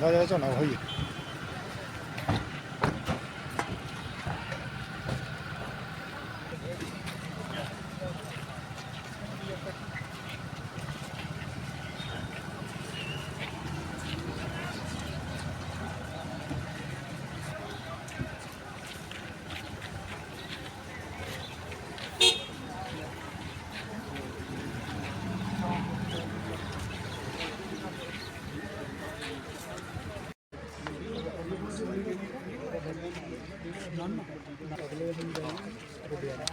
ਹੁੰਦਾ ਜਿਹੜਾ ਝੋਨਾ ਉਹ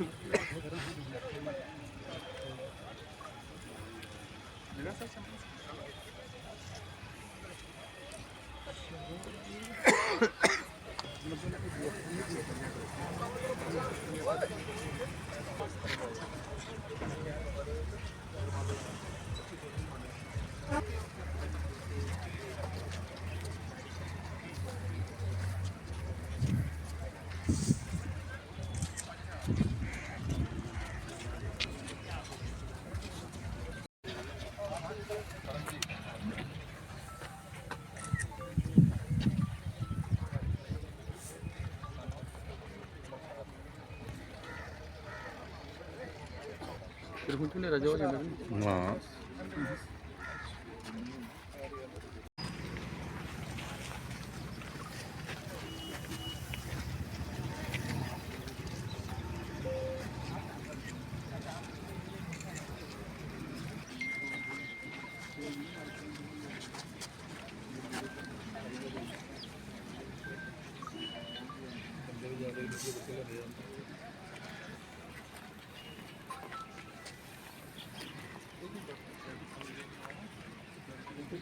ਹੀ ਹੈ ਫਿਰ ਹੁਣ ਕਿੰਨੇ ਰਜਾ ਹੋ ਜਾਂਦਾ ਜੀ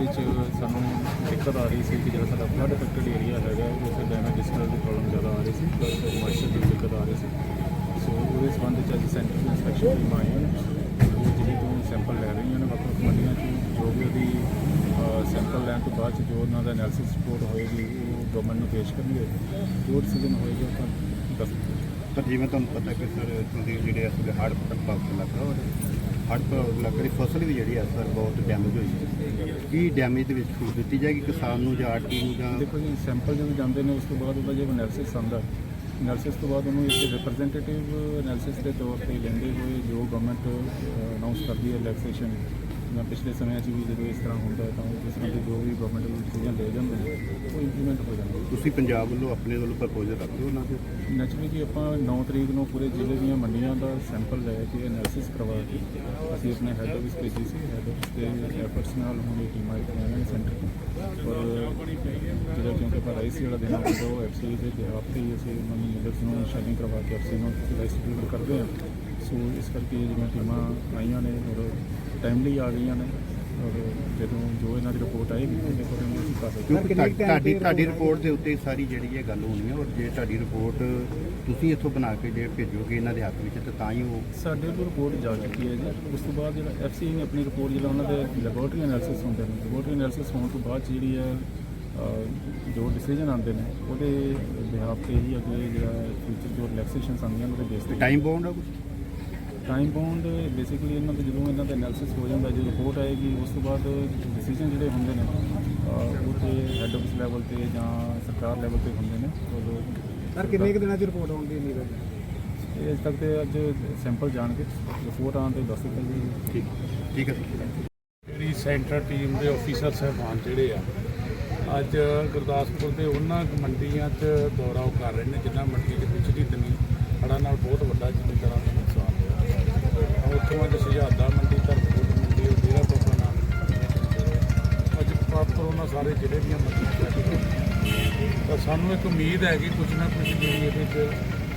ਉਹਦੇ ਚ ਸਾਨੂੰ ਦਿੱਕਤ ਆ ਰਹੀ ਸੀ ਕਿ ਜਿਹੜਾ ਸਾਡਾ ਫਲੱਡ ਅਫੈਕਟਡ ਏਰੀਆ ਹੈਗਾ ਉੱਥੇ ਡੈਮੇਜ ਡਿਸਟਰਬ ਦੀ ਪ੍ਰੋਬਲਮ ਜ਼ਿਆਦਾ ਆ ਰਹੀ ਸੀ ਪਲੱਸ ਮਾਇਸਚਰ ਦੀ ਦਿੱਕਤ ਆ ਰਹੀ ਸੀ। ਸੋ ਉਹਦੇ ਸੰਬੰਧ 'ਚ ਅੱਜ ਸੈਂਟਰ ਦੀ ਇਨਸਪੈਕਸ਼ਨ ਟੀਮ ਆਈਆਂ ਨੇ ਉਹ ਜਿਹੜੀ ਤੋਂ ਸੈਂਪਲ ਲੈ ਰਹੀਆਂ ਨੇ ਵੱਖ ਵੱਖ ਮੰਡੀਆਂ ਚ, ਜੋ ਵੀ ਉਹਦੀ ਸੈਂਪਲ ਲੈਣ ਤੋਂ ਬਾਅਦ 'ਚ ਜੋ ਉਹਨਾਂ ਦਾ ਐਨਾਲਿਸਿਸ ਰਿਪੋਰਟ ਹੋਏਗੀ, ਉਹ ਗਵਰਨਮੈਂਟ ਨੂੰ ਪੇਸ਼ ਕਰਨਗੇ। ਜੋ ਡਿਸੀਜਨ ਹੋਏਗਾ ਆਪਾਂ ਦੱਸ ਪਰ ਜਿਵੇਂ ਤੁਹਾਨੂੰ ਪਤਾ ਕਿ ਸਰ ਤੁਸੀਂ ਜਿਹੜੇ ਇਸ ਵੇਲੇ ਪ੍ਰਭਾਵ ਪ੍ਰਭਾਵਿਤ ਇਲਾਕਾ ਔਰ ਹੜ੍ਹ ਪ੍ਰਭਾਵਿਤ ਇਲਾਕੇ ਦੀ ਫਸਲ ਵੀ ਜਿਹੜੀ ਹੈ ਸਰ, ਬਹੁਤ ਡੈਮੇਜ ਹੋਈ ਹੈ। ਕੀ ਡੈਮੇਜ ਦੇ ਵਿੱਚ ਛੂਟ ਦਿੱਤੀ ਜਾਏਗੀ ਕਿਸਾਨ ਨੂੰ ਜਾਂ ਆੜਤੀ ਨੂੰ ਜਾਂ ਦੇਖੋ ਜੀ ਸੈਂਪਲ ਜਦੋਂ ਜਾਂਦੇ ਨੇ, ਉਸ ਤੋਂ ਬਾਅਦ ਉਹਦਾ ਜੇ ਐਨਾਲਿਸਿਸ ਆਉਂਦਾ ਐਨਾਲਿਸਿਸ ਤੋਂ ਬਾਅਦ ਉਹਨੂੰ ਇੱਕ ਰਿਪਰੈਜ਼ੈਂਟੇਟਿਵ ਐਨਾਲਿਸਿਸ ਦੇ ਤੌਰ ਤੇ ਲੈਂਦੇ ਹੋਏ ਜੋ ਗਵਰਨਮੈਂਟ ਅਨਾਉਂਸ ਕਰਦੀ ਹੈ ਰਿਲੈਕਸੇਸ਼ਨ ਜਾਂ ਪਿਛਲੇ ਸਮਿਆਂ 'ਚ ਵੀ ਜਦੋਂ ਇਸ ਤਰ੍ਹਾਂ ਹੁੰਦਾ ਤਾਂ ਉਹ ਕਿਸੇ ਜੋ ਵੀ ਗਵਰਨਮੈਂਟ ਦੇ ਡਿਸੀਜਨ ਲੈ ਜਾਂਦੇ ਨੇ ਉਹ ਇੰਪਲੀਮੈਂਟ ਹੋ ਜਾਂਦੇ ਤੁਸੀਂ ਪੰਜਾਬ ਵੱਲੋਂ ਆਪਣੇ ਵੱਲੋਂ ਪ੍ਰਪੋਜ਼ਲ ਰੱਖਦੇ ਹੋ ਉਹਨਾਂ ਦੇ ਨੈਚੁਰਲੀ ਜੀ ਆਪਾਂ 9 ਤਰੀਕ ਨੂੰ ਪੂਰੇ ਜ਼ਿਲ੍ਹੇ ਦੀਆਂ ਮੰਡੀਆਂ ਦਾ ਸੈਂਪਲ ਲੈ ਕੇ ਐਨਾਲਿਸਿਸ ਕਰਵਾ ਕੇ ਅਸੀਂ ਆਪਣੇ ਹੈੱਡ ਆਫਿਸ ਭੇਜੀ ਸੀ ਹੈੱਡ ਆਫਿਸ ਦੇ ਐਫਰਟਸ ਨਾਲ ਹੁਣ ਇਹ ਟੀਮਾਂ ਆਈਆਂ ਨੇ ਸੈਂਟਰ ਤੋਂ। ਔਰ ਜਿਹੜਾ ਕਿਉਂਕਿ ਆਪਾਂ ਰਾਈਸ ਵਾਲਾ ਦਿਨ ਆਉਂਦਾ ਉਹ ਐਫਸੀ ਦੇ ਬਿਹਾਫ ਤੇ ਹੀ ਅਸੀਂ ਉਹਨਾਂ ਨੂੰ ਲੀਡਰਸ ਨੂੰ ਸ਼ੈਲਿੰਗ ਕਰਵਾ ਕੇ ਐਫਸੀ ਨੂੰ ਰਾਈਸ ਡਿਲੀਵਰ ਕਰਦੇ ਹਾਂ। ਸੋ ਇਸ ਕਰਕੇ ਜਿਹੜੀਆਂ ਟੀਮਾਂ ਆਈਆਂ ਨੇ ਔਰ ਟਾਈਮਲੀ ਆ ਗਈਆਂ ਨੇ। ਔਰ ਜਦੋਂ ਜੋ ਇਹਨਾਂ ਦੀ ਰਿਪੋਰਟ ਆਏਗੀ ਉਹਦੇ ਅਕੋਰਡਿੰਗ ਅਸੀਂ ਕਾਰਵਾਈ ਕਿਉਂਕਿ ਤੁਹਾਡੀ ਤੁਹਾਡੀ ਤੁਹਾਡੀ ਰਿਪੋਰਟ ਦੇ ਉੱਤੇ ਸਾਰੀ ਜਿਹੜੀ ਇਹ ਗੱਲ ਹੋਣੀ ਹੈ ਔਰ ਜੇ ਤੁਹਾਡੀ ਰਿਪੋਰਟ ਤੁਸੀਂ ਇੱਥੋਂ ਬਣਾ ਕੇ ਜੇ ਭੇਜੋਗੇ ਇਹਨਾਂ ਦੇ ਹੱਥ ਵਿੱਚ ਤੇ ਤਾਂ ਹੀ ਉਹ ਸਾਡੇ ਕੋਲ ਰਿਪੋਰਟ ਜਾ ਚੁੱਕੀ ਹੈ ਜੀ। ਉਸ ਤੋਂ ਬਾਅਦ ਜਿਹੜਾ ਐਫਸੀ ਨੇ ਆਪਣੀ ਰਿਪੋਰਟ ਜਿਹੜਾ ਉਹਨਾਂ ਦੇ ਲੈਬੋਰਟਰੀ ਐਨਾਲਿਸਿਸ ਹੁੰਦੇ ਨੇ ਲੈਬੋਰਟਰੀ ਐਨਾਲਿਸਿਸ ਹੋਣ ਤੋਂ ਬਾਅਦ ਜਿਹੜੀ ਹੈ ਅਹ, ਜੋ ਡਿਸੀਜਨ ਆਉਂਦੇ ਨੇ ਉਹਦੇ ਬਿਹਾਫ ਤੇ ਹੀ ਅੱਗੇ ਜਿਹੜਾ ਫਿਊਚਰ ਜੋ ਰਿਲੈਕਸੇਸ਼ਨਸ ਆਉਂਦੀਆਂ ਨੇ ਉਹਦੇ ਬੇਸ ਤੇ ਟਾਈਮ ਬਾਉਂਡ ਆ ਕੁਝ ਟਾਈਮ ਬਾਉਂਡ ਬੇਸਿਕਲੀ ਇਹਨਾਂ ਦਾ ਜਦੋਂ ਇਹਨਾਂ ਦਾ ਐਨਾਲਿਸਿਸ ਹੋ ਜਾਂਦਾ ਜਦੋਂ ਰਿਪੋਰਟ ਆਏਗੀ ਉਸ ਤੋਂ ਬਾਅਦ ਡਿਸੀਜਨ ਜਿਹੜੇ ਹੁੰਦੇ ਨੇ ਉਹ ਤੇ ਹੈੱਡ ਆਫਿਸ ਲੈਵਲ ਤੇ ਜਾਂ ਸਰਕਾਰ ਲੈਵਲ ਤੇ ਹੁੰਦੇ ਨੇ। ਉਹ ਸਰ ਕਿੰਨੇ ਕੁ ਦਿਨਾਂ 'ਚ ਰਿਪੋਰਟ ਆਉਣ ਦੀ ਉਮੀਦ ਹੈ? ਤੇ ਅਜੇ ਤੱਕ ਤੇ ਅੱਜ ਸੈਂਪਲ ਜਾਣ ਕੇ ਰਿਪੋਰਟ ਆਉਣ ਤੇ ਦੱਸ ਦਿੱਤਾ ਜੀ ਠੀਕ ਠੀਕ ਹੈ ਜਿਹੜੀ ਸੈਂਟਰ ਟੀਮ ਦੇ ਅਫੀਸਰ ਸਹਿਬਾਨ ਜਿਹੜੇ ਆ ਅੱਜ ਗੁਰਦਾਸਪੁਰ ਦੇ ਉਹਨਾਂ ਮੰਡੀਆਂ 'ਚ ਦੌਰਾ ਉਹ ਕਰ ਰਹੇ ਨੇ ਜਿਨ੍ਹਾਂ ਮੰਡੀ ਦੇ ਪਿਛਲੀ ਦਿਨੀ ਹੜ੍ਹਾਂ ਨਾਲ ਬਹੁਤ ਵੱਡਾ ਨੁਕਸਾਨ ਹੋਇਆ ਉੱਥੋਂ ਅੱਜ ਸੁਝਾਦਾ ਮੰਡੀ ਧਰਮਕੋਟ ਮੰਡੀ ਉਹ ਡੇਰਾ ਬਾਬਾ ਨਾਮ ਅੱਜ ਪ੍ਰੋਪਰ ਉਹਨਾਂ ਸਾਰੇ ਜ਼ਿਲ੍ਹੇ ਦੀਆਂ ਮੰਡੀਆਂ ਚੈੱਕ ਤਾਂ ਸਾਨੂੰ ਇੱਕ ਉਮੀਦ ਹੈ ਕਿ ਕੁਝ ਨਾ ਕੁਝ ਜਿਹੜੀ ਇਹਦੇ 'ਚ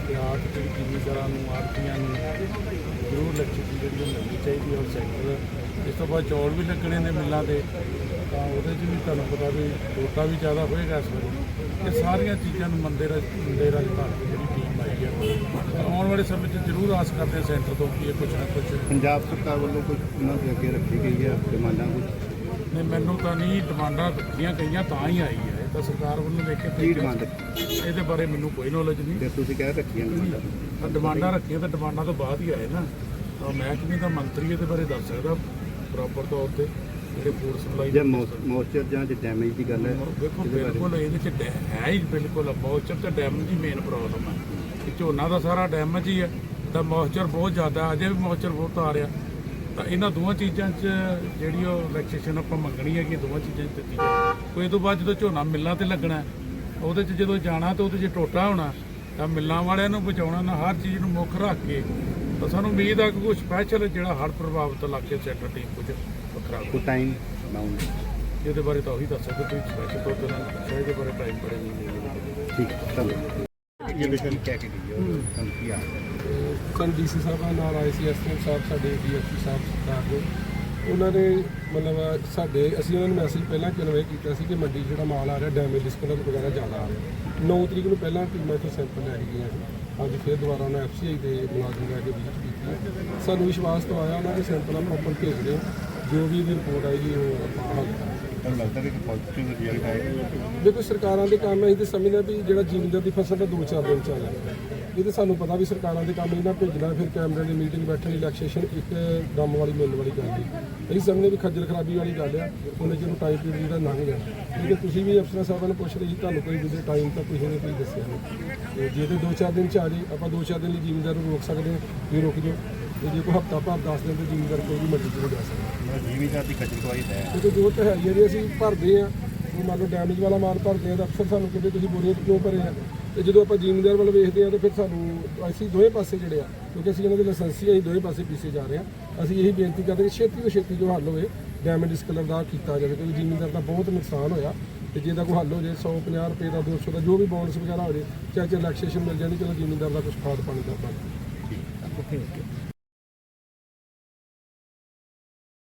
ਰਿਆਤ ਜਿਹੜੀ ਜ਼ਿਮੀਂਦਾਰਾਂ ਨੂੰ ਆੜਤੀਆਂ ਨੂੰ ਜ਼ਰੂਰ ਲੱਗੀ ਜਿਹੜੀ ਉਹ ਮਿਲਣੀ ਚਾਹੀਦੀ ਹੈ ਔਰ ਸੈਕਟਰ ਇਸ ਤੋਂ ਬਾਅਦ ਚੌਲ ਵੀ ਲੱਗਣੇ ਨੇ ਮਿੱਲਾਂ ਦੇ। ਤਾਂ ਉਹਦੇ 'ਚ ਵੀ ਤੁਹਾਨੂੰ ਪਤਾ ਵੀ ਟੋਟਾ ਵੀ ਜ਼ਿਆਦਾ ਹੋਏਗਾ ਇਸ ਵਾਰੀ। ਇਹ ਸਾਰੀਆਂ ਚੀਜ਼ਾਂ ਨੂੰ ਮੰਦੇ ਰਾਜ ਮੰਦੇ ਰਾਜ ਭਾਰਤ ਵਾਲੇ ਸਮੇਂ 'ਚ ਜ਼ਰੂਰ ਆਸ ਕਰਦੇ ਹਾਂ ਸੈਂਟਰ ਤੋਂ ਕਿ ਇਹ ਕੁਝ ਨਾ ਕੁਝ ਪੰਜਾਬ ਸਰਕਾਰ ਵੱਲੋਂ ਕੁਝ ਉਹਨਾਂ ਦੇ ਅੱਗੇ ਰੱਖੀ ਗਈ ਹੈ ਡਿਮਾਂਡਾਂ ਕੁਝ ਨੇ ਮੈਨੂੰ ਤਾਂ ਨਹੀਂ ਡਿਮਾਂਡਾਂ ਰੱਖੀਆਂ ਗਈਆਂ ਤਾਂ ਹੀ ਆਈ ਹੈ। ਇਹ ਤਾਂ ਸਰਕਾਰ ਵੱਲੋਂ ਲੈ ਕੇ ਕੀ। ਡਿਮਾਂਡ ਇਹਦੇ ਬਾਰੇ ਮੈਨੂੰ ਕੋਈ ਨੌਲੇਜ ਨਹੀਂ। ਤੇ ਤੁਸੀਂ ਕਹਿ ਰੱਖੀਆਂ ਡਿਮਾਂਡਾਂ। ਡਿਮਾਂਡਾਂ ਰੱਖੀਆਂ ਤਾਂ ਡਿਮਾਂਡਾਂ ਤੋਂ ਬਾਅਦ ਹੀ ਆਏ ਨਾ। ਤਾਂ ਮਹਿਕਮੇ ਦਾ ਮੰਤਰੀ ਇਹਦੇ ਬਾਰੇ ਦੱਸ ਸਕਦਾ ਪ੍ਰੋਪਰ ਤੌਰ ਤੇ ਜਿਹੜੇ ਫੂਡ ਸਪਲਾਈ ਜੇ ਮੋਇਸਚਰ ਜਾਂ ਜੇ ਡੈਮੇਜ ਦੀ ਗੱਲ ਹੈ ਦੇਖੋ ਬਾਰੇ- ਬਿਲਕੁਲ ਇਹਦੇ ਚ ਡੈ- ਹੈ ਹੀ ਬਿਲਕੁਲ ਮੌਚਰ ਤੇ ਡੈਮੇਜ ਦੀ ਮੇਨ ਪ੍ਰੋਬਲਮ ਹੈ। ਝੋਨਾ ਦਾ ਸਾਰਾ ਡੈਮੇਜ ਹੀ ਹੈ ਤਾਂ ਮੌਚਰ ਬਹੁਤ ਜ਼ਿਆਦਾ ਅਜੇ ਵੀ ਮੌਚਰ ਬਹੁਤ ਆ ਰਿਹਾ। ਤਾਂ ਇਹਨਾਂ ਦੋਵਾਂ ਚੀਜ਼ਾਂ 'ਚ ਜਿਹੜੀ ਉਹ ਰਿਲੈਕਸੇਸ਼ਨ ਆਪਾਂ ਮੰਗਣੀ ਹੈ ਕਿ ਦੋਵਾਂ ਚੀਜ਼ਾਂ 'ਚ ਦਿੱਤੀ ਜਾਵੇ। ਕੋਈ ਤੋਂ ਬਾਅਦ ਜਦੋਂ ਝੋਨਾ ਮਿੱਲਾਂ ਤੇ ਲੱਗਣਾ ਉਹਦੇ 'ਚ ਜਦੋਂ ਜਾਣਾ ਤਾਂ ਉਹਦੇ 'ਚ ਟੋਟਾ ਹੋਣਾ ਤਾਂ ਮਿੱਲਾਂ ਵਾਲਿਆਂ ਨੂੰ ਬਚਾਉਣਾ ਨਾ ਹਰ ਚੀਜ਼ ਨੂੰ ਮੁੱਖ ਰੱਖ ਕੇ ਤਾਂ ਸਾਨੂੰ ਉਮੀਦ ਹੈ ਕਿ ਕੋਈ ਸਪੈਸ਼ਲ ਜਿਹੜਾ ਹੜ੍ਹ ਪ੍ਰਭਾਵਿਤ ਇਲਾਕੇ ਸੈਕਟਰ ਟੀਮ ਕੁਝ ਵੱਖਰਾ ਕੋ ਟਾਈਮ ਬਾਉਂਡ ਇਹਦੇ ਬਾਰੇ ਤਾਂ ਉਹੀ ਦੱਸ ਸਕਦੇ ਤੁਸੀਂ ਸਪੈਸ਼ਲ ਤੌਰ ਤੇ ਨੂੰ ਇਹਦੇ ਬਾਰੇ ਟਾਈਮ ਬੜੇ ਨਹੀਂ ਠੀਕ ਧੰਨਵਾਦ। ਇਹ ਵਿਸ਼ੇ ਕਹਿ ਕੇ ਗਈ ਹੈ। ਤੁਹਾਨੂੰ ਕੀ ਆ ਸਨ ਡੀਸੀ ਸਾਹਿਬਾਨ ਨਾਲ ਆਏ ਸੀ ਐਸਪੀ ਸਾਹਿਬ ਸਾਡੇ ਡੀਐਸਪੀ ਸਾਹਿਬ ਸਰਕਾਰ ਦੇ ਉਹਨਾਂ ਨੇ ਮਤਲਬ ਸਾਡੇ ਅਸੀਂ ਉਹਨਾਂ ਨੂੰ ਮੈਸੇਜ ਪਹਿਲਾਂ ਕਨਵੇ ਕੀਤਾ ਸੀ ਕਿ ਮੰਡੀ ਜਿਹੜਾ ਮਾਲ ਆ ਰਿਹਾ ਡੈਮੇਜ ਡਿਸਕਲਰ ਵਗੈਰਾ ਜ਼ਿਆਦਾ ਆ ਰਿਹਾ। 9 ਤਰੀਕ ਨੂੰ ਪਹਿਲਾਂ ਟੀਮਾਂ ਤੋਂ ਸੈਂਪਲ ਲੈ ਕੇ ਗਈਆਂ ਸੀ। ਅੱਜ ਫਿਰ ਦੁਬਾਰਾ ਉਹਨਾਂ ਐਫਸੀਆਈ ਦੇ ਮੁਲਾਜ਼ਮ ਲੈ ਕੇ ਵਿਜ਼ਿਟ ਕੀਤੀ ਸਾਨੂੰ ਵਿਸ਼ਵਾਸ ਤਾਂ ਆਇਆ ਉਹਨਾਂ ਦੇ ਸੈਂਪਲ ਪ੍ਰੋਪਰ ਭੇਜ ਰਹੇ। ਜੋ ਵੀ ਰਿਪੋਰਟ ਆਏਗੀ ਉਹ ਆਪਾਂ ਹੱਲ ਕਰਾਂਗੇ। ਤੁਹਾਨੂੰ ਲੱਗਦਾ ਵੀ ਪੋਜ਼ਿਟਿਵ ਰਿਜ਼ਲਟ ਆਏਗਾ ਦੇਖੋ, ਸਰਕਾਰਾਂ ਦੇ ਕੰਮ ਅਸੀਂ ਤੇ ਸਮਝਦੇ ਹਾਂ ਵੀ ਜਿਹੜਾ ਜ਼ਿਮੀਂਦਾਰ ਦੀ ਫਸਲ ਦਾ ਦੋ ਚਾਰ ਦਿਨ ਚ ਆ ਜਾਂਦਾ ਇਹ ਤੇ ਸਾਨੂੰ ਪਤਾ ਵੀ ਸਰਕਾਰਾਂ ਦੇ ਕੰਮ ਇਹਨਾਂ ਭੇਜਣਾ, ਫਿਰ ਕੈਮਰੇ ਦੀ ਮੀਟਿੰਗ ਬੈਠਣੀ ਰਿਲੈਕਸੇਸ਼ਨ ਇੱਕ ਦਮ ਵਾਲੀ ਮਿਲਣ ਵਾਲੀ ਗੱਲ ਹੈ ਅਸੀਂ ਸਮਝਦੇ ਵੀ ਖੱਜਲ ਖਰਾਬੀ ਵਾਲੀ ਗੱਲ ਆ, ਉਹਨੇ ਜਿਹਨੂੰ ਟਾਈਮ ਪੀਰੀਅਡ ਜਿਹੜਾ ਲੰਘ ਜਾਣਾ ਲੇਕਿਨ ਤੁਸੀਂ ਵੀ ਅਫਸਰਾਂ ਸਾਹਿਬਾਂ ਨੂੰ ਪੁੱਛ ਰਹੇ ਸੀ, ਤੁਹਾਨੂੰ ਕੋਈ ਦੂਜੇ ਟਾਈਮ ਤਾਂ ਕਿਸੇ ਨੇ ਕੋਈ ਦੱਸਿਆ ਨਹੀਂ। ਤੇ ਜੇ ਤੇ ਦੋ ਚਾਰ ਦਿਨ ਚ ਆ ਜੇ, ਆਪਾਂ ਦੋ ਚਾਰ ਦਿਨ ਲਈ ਜ਼ਿਮੀਂਦਾਰ ਨੂੰ ਰੋਕ ਸਕਦੇ ਹਾਂ, ਵੀ ਰੁਕ ਜਾਓ ਤੇ ਜੇ ਕੋਈ ਹਫਤਾ ਭਰ 10 ਦਿਨ ਤੇ ਜ਼ਿਮੀਂਦਾਰ ਕੋਈ ਵੀ ਮਰਜ਼ੀ ਚ ਨਹੀਂ ਜਾ ਸਕਦਾ। ਜੀਵੀਦਾਰ ਦੀ ਖੱਜਲ ਖਵਾਈ ਹੈ। ਕਿਉਂਕਿ ਜੋ ਤਾਂ ਹੈ ਹੀ ਹੈ ਜੀ ਅਸੀਂ ਭਰਦੇ ਆ। ਉਹ ਮੰਨ ਲਓ ਡੈਮੇਜ ਵਾਲਾ ਮਾਲ ਭਰਦੇ ਆ ਤਾਂ ਅਕਸਰ ਸਾਨੂੰ ਕਹਿੰਦੇ ਤੁਸੀਂ ਬੋਰੀਆਂ ਕਿਉਂ ਭਰੇ ਆ? ਤੇ ਜਦੋਂ ਆਪਾਂ ਜ਼ਿਮੀਂਦਾਰ ਵੱਲ ਵੇਖਦੇ ਆ ਤਾਂ ਫਿਰ ਸਾਨੂੰ ਅਸੀਂ ਦੋਵੇਂ ਪਾਸੇ ਜਿਹੜੇ ਆ ਕਿਉਂਕਿ ਅਸੀਂ ਇਹਨਾਂ ਦੇ ਲਾਇਸੈਂਸੀ ਅਸੀਂ ਦੋਵੇਂ ਪਾਸੇ ਪੀਸੇ ਜਾ ਰਹੇ ਆ। ਅਸੀਂ ਇਹੀ ਬੇਨਤੀ ਕਰਦੇ ਕਿ ਛੇਤੀ ਤੋਂ ਛੇਤੀ ਜੋ ਹੱਲ ਹੋਵੇ ਡੈਮੇਜ ਡਿਸਕਲਰ ਦਾ ਕੀਤਾ ਜਾਵੇ ਕਿਉਂਕਿ ਜ਼ਿਮੀਂਦਾਰ ਦਾ ਬਹੁਤ ਨੁਕਸਾਨ ਹੋਇਆ। ਤੇ ਜੇ ਦਾ ਕੋਈ ਹੱਲ ਹੋ ਜਾਏ 150 ਰੁਪਏ ਦਾ 200 ਦਾ ਜੋ ਵੀ ਬੋਨਸ ਵਗੈਰਾ ਹੋ ਜਾਏ ਚਾਹੇ ਰਿਲੈਕਸੇਸ਼ਨ ਮਿਲ ਜਾਂਦੀ ਚਲੋ ਜ਼ਿਮੀਂਦਾਰ ਦਾ ਕੁਝ ਖਾਦ ਪਾਣੀ ਦਾ ਬਣ ਓਕੇ ਓਕੇ